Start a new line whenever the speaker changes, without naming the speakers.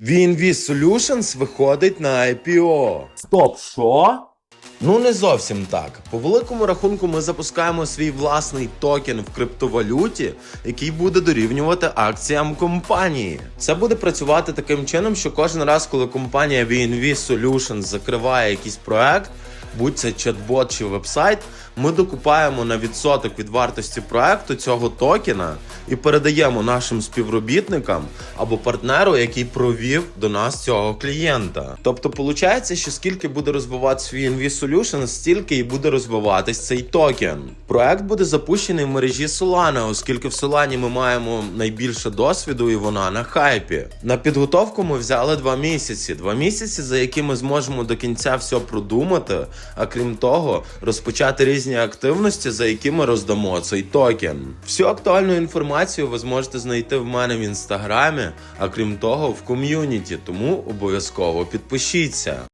VNV Solutions виходить на IPO.
Стоп, що?
Ну не зовсім так. По великому рахунку ми запускаємо свій власний токен в криптовалюті, який буде дорівнювати акціям компанії. Це буде працювати таким чином, що кожен раз, коли компанія VNV Solutions закриває якийсь проект, будь це чат-бот чи вебсайт, ми докупаємо на відсоток від вартості проекту цього токена і передаємо нашим співробітникам або партнеру, який провів до нас цього клієнта. Тобто, виходить, що скільки буде розвиватися VNV Solutions, стільки і буде розвиватись цей токен. Проект буде запущений в мережі Solana, оскільки в Solana ми маємо найбільше досвіду і вона на хайпі. На підготовку ми взяли два місяці. Два місяці, за які ми зможемо до кінця все продумати, а крім того, розпочати різні активності, за якими роздамо цей токен. Всю актуальну інформацію ви зможете знайти в мене в інстаграмі, а крім того, в ком'юніті, тому обов'язково підпишіться.